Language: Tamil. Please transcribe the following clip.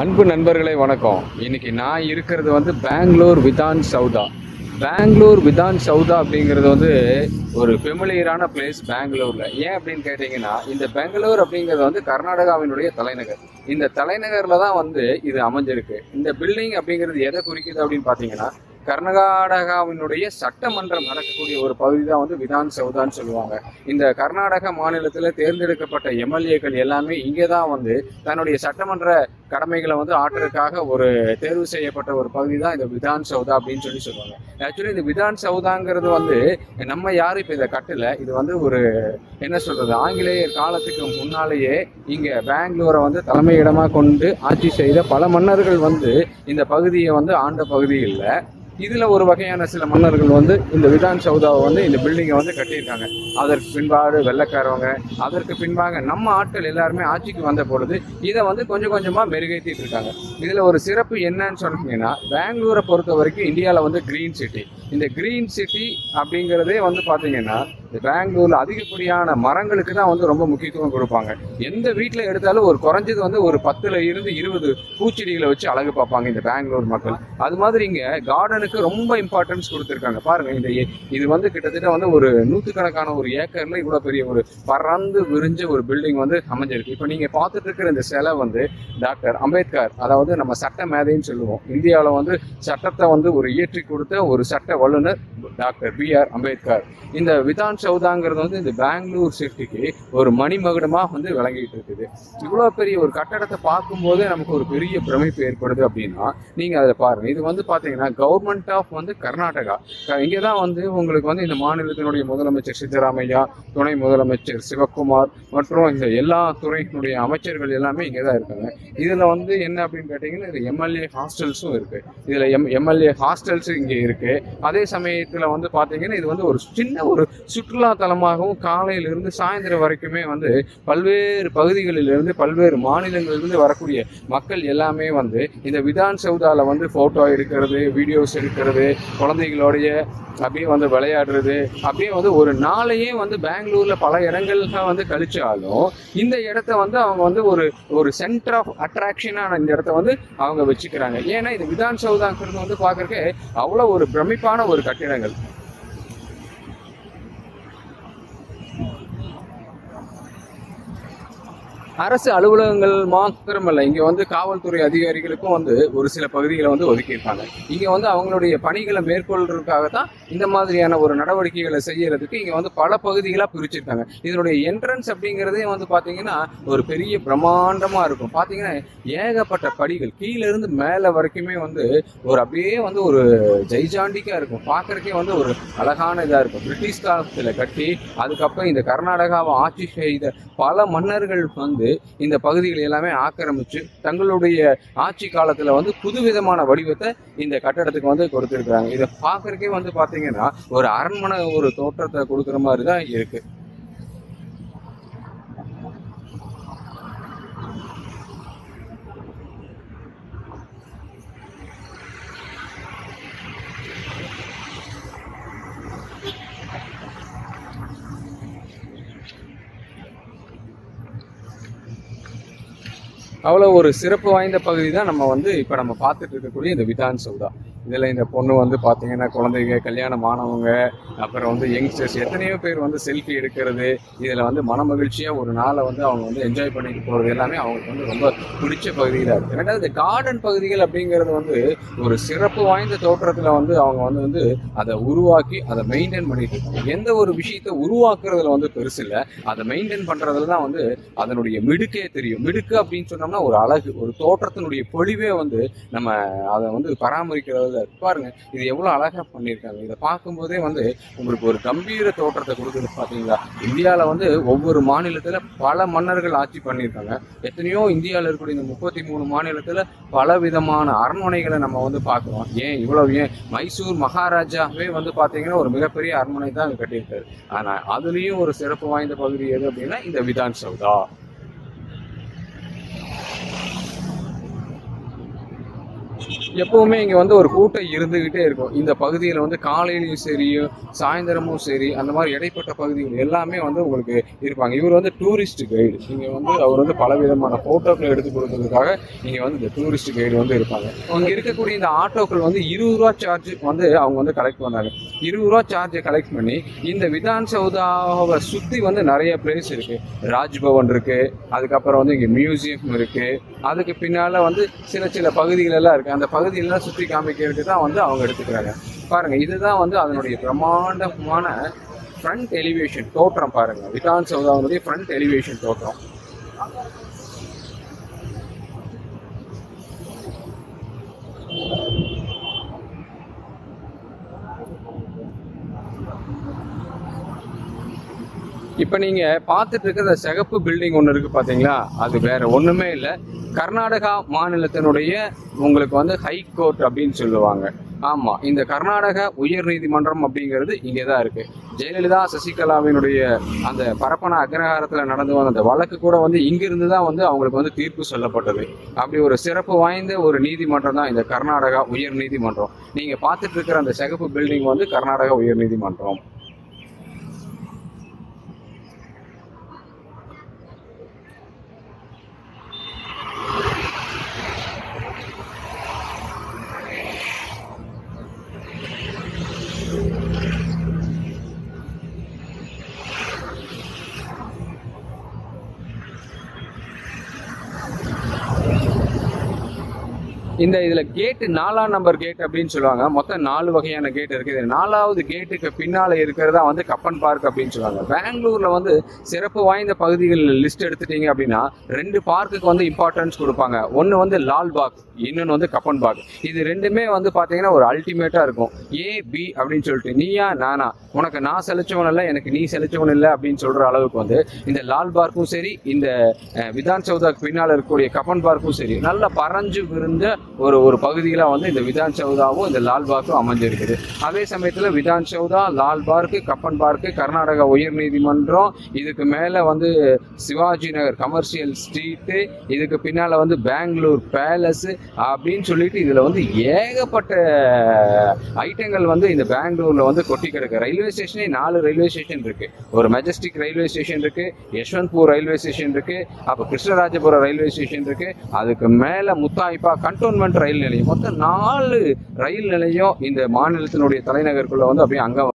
அன்பு நண்பர்களே வணக்கம். இன்னைக்கு நான் இருக்கிறது வந்து பெங்களூர் விதான் சவுதா. பெங்களூர் விதான் சவுதா அப்படிங்கிறது வந்து ஒரு ஃபெமிலியரான பிளேஸ் பெங்களூரில். ஏன் அப்படின்னு கேட்டிங்கன்னா இந்த பெங்களூர் அப்படிங்கிறது வந்து கர்நாடகாவினுடைய தலைநகர். இந்த தலைநகரில் தான் வந்து இது அமைஞ்சிருக்கு. இந்த பில்டிங் அப்படிங்கிறது எதை குறிக்குது அப்படின்னு பார்த்தீங்கன்னா கர்நாடகாவினுடைய சட்டமன்றம் நடக்கக்கூடிய ஒரு பகுதி தான் வந்து விதான் சவுதான்னு சொல்லுவாங்க. இந்த கர்நாடக மாநிலத்தில் தேர்ந்தெடுக்கப்பட்ட எம்எல்ஏக்கள் எல்லாமே இங்கே தான் வந்து தன்னுடைய சட்டமன்ற கடமைகளை வந்து ஆற்றுறதுக்காக ஒரு தேர்வு செய்யப்பட்ட ஒரு பகுதி தான் இந்த விதான் சவுதா அப்படின்னு சொல்லி சொல்லுவாங்க. ஆக்சுவலி இந்த விதான் சவுதாங்கிறது வந்து நம்ம யாரும் இப்போ இதை கட்டல. இது வந்து ஒரு என்ன சொல்றது ஆங்கிலேயர் காலத்துக்கு முன்னாலேயே இங்கே பெங்களூரை வந்து தலைமையிடமாக கொண்டு ஆட்சி செய்த பல மன்னர்கள் வந்து இந்த பகுதியை வந்து ஆண்ட பகுதி இல்லை. இதில் ஒரு வகையான சில மன்னர்கள் வந்து இந்த விதான் சௌதாவை வந்து இந்த பில்டிங்கை வந்து கட்டியிருக்காங்க. அதற்கு பின்பாடு வெள்ளக்காரவங்க அதற்கு பின்பாக நம்ம ஆட்கள் எல்லாருமே ஆட்சிக்கு வந்த பொழுது இதை வந்து கொஞ்சம் கொஞ்சமாக மெருகேற்றிட்டு இருக்காங்க. இதில் ஒரு சிறப்பு என்னன்னு சொன்னீங்கன்னா பெங்களூரை பொறுத்த வரைக்கும் இந்தியாவில் வந்து க்ரீன் சிட்டி இந்த க்ரீன் சிட்டி அப்படிங்கிறதே வந்து பார்த்தீங்கன்னா பெங்களூர்ல அதிகப்படியான மரங்களுக்கு தான் வந்து ரொம்ப முக்கியத்துவம் கொடுப்பாங்க. எந்த வீட்டில் எடுத்தாலும் ஒரு குறைஞ்சது வந்து ஒரு பத்துல இருந்து இருபது பூச்செடிகளை வச்சு அழகு பார்ப்பாங்க இந்த பெங்களூர் மக்கள். அது மாதிரி இங்க கார்டனுக்கு ரொம்ப இம்பார்ட்டன்ஸ் கொடுத்துருக்காங்க. பாருங்க இந்த ஏ- இது வந்து கிட்டத்தட்ட வந்து ஒரு நூற்றுக்கணக்கான ஒரு ஏக்கர்ல இவ்வளோ பெரிய ஒரு பறந்து விரிஞ்ச ஒரு பில்டிங் வந்து அமைஞ்சிருக்கு. இப்போ நீங்க பார்த்துட்டு இருக்கிற இந்த சிலை வந்து டாக்டர் அம்பேத்கர் அதாவது நம்ம சட்ட மேதைன்னு சொல்லுவோம். இந்தியாவில் வந்து சட்டத்தை வந்து ஒரு இயற்றி கொடுத்த ஒரு சட்ட வல்லுனர் டாக்டர் பி ஆர் அம்பேத்கர். இந்த விதான் சவுதாங்கிறது வந்து இந்த பெங்களூர் சிட்டிக்கு ஒரு மணிமகுடமாக வந்து விளங்கிட்டு இருக்குது. இவ்வளோ பெரிய ஒரு கட்டடத்தை பார்க்கும்போது நமக்கு ஒரு பெரிய பிரமிப்பு ஏற்படுது அப்படின்னா நீங்க அதை பாருங்கள் இது வந்து பார்த்தீங்கன்னா கவர்மெண்ட் ஆஃப் வந்து கர்நாடகா. இங்கே தான் வந்து உங்களுக்கு வந்து இந்த மாநிலத்தினுடைய முதலமைச்சர் சித்தராமையா துணை முதலமைச்சர் சிவக்குமார் மற்றும் இந்த எல்லா துறையினுடைய அமைச்சர்கள் எல்லாமே இங்கே தான் இருக்காங்க. இதில் வந்து என்ன அப்படின்னு கேட்டிங்கன்னா இது எம்எல்ஏ ஹாஸ்டல்ஸும் இருக்கு. இதில் எம் எம்எல்ஏ ஹாஸ்டல்ஸும் இங்கே இருக்கு. அதே சமயத்தில் வந்து பார்த்தீங்கன்னா இது வந்து ஒரு சின்ன ஒரு சுற்றுலா தலமாகவும் காலையிலிருந்து சாயந்தரம் வரைக்குமே வந்து பல்வேறு பகுதிகளிலிருந்து பல்வேறு மாநிலங்களிலிருந்து வரக்கூடிய மக்கள் எல்லாமே வந்து இந்த விதான் சவுதாவில் வந்து ஃபோட்டோ எடுக்கிறது வீடியோஸ் எடுக்கிறது குழந்தைகளுடைய அப்படியே வந்து விளையாடுறது அப்படியே வந்து ஒரு நாளையே வந்து பெங்களூரில் பல இடங்கள்ல வந்து கழிச்சாலும் இந்த இடத்த வந்து அவங்க வந்து ஒரு ஒரு சென்டர் ஆஃப் அட்ராக்ஷனான இந்த இடத்த வந்து அவங்க வச்சுக்கிறாங்க. ஏன்னா இது விதான் சவுதாங்கிறது வந்து பார்க்கறதுக்கு அவ்வளோ ஒரு பிரமிப்பான ஒரு கட்டிடங்கள். அரசு அலுவலகங்கள் மாத்திரமல்ல இங்கே வந்து காவல்துறை அதிகாரிகளுக்கும் வந்து ஒரு சில பகுதிகளை வந்து ஒதுக்கியிருக்காங்க. இங்கே வந்து அவங்களுடைய பணிகளை மேற்கொள்றதுக்காக தான் இந்த மாதிரியான ஒரு நடவடிக்கைகளை செய்யறதுக்கு இங்கே வந்து பல பகுதிகளாக பிரிச்சிருக்காங்க. இதனுடைய என்ட்ரன்ஸ் அப்படிங்கிறதே வந்து பார்த்தீங்கன்னா ஒரு பெரிய பிரம்மாண்டமாக இருக்கும். பார்த்தீங்கன்னா ஏகப்பட்ட படிகள் கீழேருந்து மேலே வரைக்குமே வந்து ஒரு அப்படியே வந்து ஒரு ஜெய்ஜாண்டிக்காக இருக்கும். பார்க்குறக்கே வந்து ஒரு அழகான இதாக இருக்கும். பிரிட்டிஷ் காலத்தில் கட்டி அதுக்கப்புறம் இந்த கர்நாடகாவை ஆட்சி செய்த பல மன்னர்கள் வந்து இந்த பகுதிகளை எல்லாமே ஆக்கிரமிச்சு தங்களுடைய ஆட்சி காலத்துல வந்து புதுவிதமான வடிவத்தை இந்த கட்டடத்துக்கு வந்து கொடுத்துருக்காங்க இதை பார்க்கறதுக்கே வந்து பாத்தீங்கன்னா ஒரு அரண்மனை ஒரு தோற்றத்தை கொடுக்குற மாதிரி தான் இருக்கு. அவ்வளோ ஒரு சிறப்பு வாய்ந்த பகுதி தான் நம்ம வந்து இப்போ நம்ம பார்த்துட்டு இருக்கக்கூடிய இந்த விதான் சௌதா. இதில் இந்த பொண்ணு வந்து பார்த்தீங்கன்னா குழந்தைங்க கல்யாணம் ஆனவங்க அப்புறம் வந்து யங்ஸ்டர்ஸ் எத்தனையோ பேர் வந்து செல்ஃபி எடுக்கிறது இதில் வந்து மனமகிழ்ச்சியாக ஒரு நாளை வந்து அவங்க வந்து என்ஜாய் பண்ணிட்டு போகிறது எல்லாமே அவங்களுக்கு வந்து ரொம்ப பிடிச்ச பகுதியில் இருக்குது ரெண்டாவது இந்த கார்டன் பகுதிகள் அப்படிங்கிறது வந்து ஒரு சிறப்பு வாய்ந்த தோற்றத்தில் வந்து அவங்க வந்து வந்து அதை உருவாக்கி அதை மெயின்டைன் பண்ணிட்டு இருக்காங்க. எந்த ஒரு விஷயத்தை உருவாக்குறதுல வந்து பெருசு இல்லை. அதை மெயின்டைன் பண்ணுறதுல தான் வந்து அதனுடைய மிடுக்கே தெரியும். மிடுக்கு அப்படின்னு சொன்னோம்னா ஒரு அழகு ஒரு தோற்றத்தினுடைய பொழிவே வந்து நம்ம அதை வந்து பராமரிக்கிறது எழுதுறாரு பாருங்க இது எவ்வளோ அழகாக பண்ணியிருக்காங்க. இதை பார்க்கும்போதே வந்து உங்களுக்கு ஒரு கம்பீர தோற்றத்தை கொடுக்குறது பார்த்தீங்களா இந்தியாவில் வந்து ஒவ்வொரு மாநிலத்தில் பல மன்னர்கள் ஆட்சி பண்ணியிருக்காங்க. எத்தனையோ இந்தியாவில் இருக்கக்கூடிய இந்த முப்பத்தி மூணு மாநிலத்தில் பல விதமான அரண்மனைகளை நம்ம வந்து பார்க்குறோம். ஏன் இவ்வளவு ஏன்? மைசூர் மகாராஜாவே வந்து பார்த்தீங்கன்னா ஒரு மிகப்பெரிய அரண்மனை தான் கட்டியிருக்காரு. ஆனால் அதுலேயும் ஒரு சிறப்பு வாய்ந்த பகுதி எது அப்படின்னா இந்த விதான் சௌதா எப்பவுமே இங்கே வந்து ஒரு கூட்டம் இருந்துக்கிட்டே இருக்கும். இந்த பகுதியில் வந்து காலையிலையும் சரி சாயந்தரமும் சரி அந்த மாதிரி இடைப்பட்ட பகுதிகள் எல்லாமே வந்து உங்களுக்கு இருப்பாங்க. இவர் வந்து டூரிஸ்ட் கைடு இங்கே வந்து அவர் வந்து பல விதமான ஃபோட்டோக்கள் எடுத்து கொடுக்கறதுக்காக இங்கே வந்து இந்த டூரிஸ்ட் கைடு வந்து இருப்பாங்க. இங்கே இருக்கக்கூடிய இந்த ஆட்டோக்கள் வந்து இருபது ரூபா சார்ஜ் வந்து அவங்க வந்து கலெக்ட் பண்ணாங்க இருபது ரூபா சார்ஜை கலெக்ட் பண்ணி இந்த விதான் சௌதாவை சுற்றி வந்து நிறைய பிளேஸ் இருக்குது ராஜ்பவன் இருக்குது அதுக்கப்புறம் வந்து இங்கே மியூசியம் இருக்குது அதுக்கு பின்னால் வந்து சில சில பகுதிகள் எல்லாம் இருக்குது அந்த பகுதியெல்லாம் சுற்றி காமிக்கிறதுக்கு தான் வந்து அவங்க எடுத்துக்கிறாங்க. பாருங்கள் இதுதான் வந்து அதனுடைய பிரம்மாண்டமான ஃப்ரண்ட் எலிவேஷன் தோற்றம் பாருங்கள் விதான் சௌதாவுடைய ஃப்ரண்ட் எலிவேஷன் தோற்றம். இப்போ நீங்கள் பார்த்துட்டு இருக்கிற சிகப்பு பில்டிங் ஒன்று இருக்குது பார்த்தீங்களா அது வேற ஒன்றுமே இல்லை. கர்நாடகா மாநிலத்தினுடைய உங்களுக்கு வந்து ஹை கோர்ட் அப்படின்னு சொல்லுவாங்க. ஆமாம் இந்த கர்நாடக உயர் நீதிமன்றம் அப்படிங்கிறது இங்கே தான் இருக்குது ஜெயலலிதா சசிகலாவினுடைய அந்த பரப்பன அக்ரஹாரத்தில் நடந்து வந்த அந்த வழக்கு கூட வந்து இங்கிருந்து தான் வந்து அவங்களுக்கு வந்து தீர்ப்பு சொல்லப்பட்டது. அப்படி ஒரு சிறப்பு வாய்ந்த ஒரு நீதிமன்றம் தான் இந்த கர்நாடகா உயர் நீதிமன்றம். நீங்கள் பார்த்துட்டு இருக்கிற அந்த சிகப்பு பில்டிங் வந்து கர்நாடகா உயர் நீதிமன்றம். இந்த இதில் கேட்டு நாலாம் நம்பர் கேட் அப்படின்னு சொல்லுவாங்க. மொத்தம் நாலு வகையான கேட் இருக்குது இது நாலாவது கேட்டுக்கு பின்னால் இருக்கிறதா வந்து கப்பன் பார்க் அப்படின்னு சொல்லுவாங்க. பெங்களூரில் வந்து சிறப்பு வாய்ந்த பகுதிகள் லிஸ்ட் எடுத்துட்டீங்க அப்படின்னா ரெண்டு பார்க்குக்கு வந்து இம்பார்ட்டன்ஸ் கொடுப்பாங்க. ஒன்று வந்து லால் பாக் இன்னொன்று வந்து கப்பன் பாக். இது ரெண்டுமே வந்து பார்த்தீங்கன்னா ஒரு அல்டிமேட்டாக இருக்கும். ஏ பி அப்படின்னு சொல்லிட்டு நீயா நானா. உனக்கு நான் செலுச்சவன் இல்லை எனக்கு நீ செலுச்சவன் இல்லை அப்படின்னு சொல்கிற அளவுக்கு வந்து இந்த லால் பார்க்கும் சரி இந்த விதான் சௌதாக்கு பின்னால் இருக்கக்கூடிய கப்பன் பார்க்கும் சரி நல்ல பறஞ்சு விருந்த ஒரு ஒரு பகுதியில் வந்து இந்த விதான் சௌதாவும் இந்த லால் பார்க்கும் அமைஞ்சிருக்குது. அதே சமயத்தில் விதான் சௌதா லால் பார்க்கு கப்பன் பார்க்கு கர்நாடகா உயர் நீதிமன்றம் இதுக்கு மேலே வந்து சிவாஜி நகர் கமர்ஷியல் ஸ்ட்ரீட்டு இதுக்கு பின்னால் வந்து பெங்களூர் பேலஸு அப்படின்னு சொல்லிட்டு இதில் வந்து ஏகப்பட்ட ஐட்டங்கள் வந்து இந்த பெங்களூரில் வந்து கொட்டி கிடக்கு. ரயில்வே ஸ்டேஷனே நாலு ரயில்வே ஸ்டேஷன் இருக்குது ஒரு மெஜஸ்டிக் ரயில்வே ஸ்டேஷன் இருக்குது யஷ்வந்த்பூர் ரயில்வே ஸ்டேஷன் இருக்குது அப்போ கிருஷ்ணராஜபுரம் ரயில்வே ஸ்டேஷன் இருக்குது அதுக்கு மேலே முத்தாய்ப்பா கண்டோன்மெண்ட் ரயில் நிலையம். மொத்தம் நாலு ரயில் நிலையம் இந்த மாநிலத்தினுடைய தலைநகருக்குள்ள வந்து அப்படியே அங்க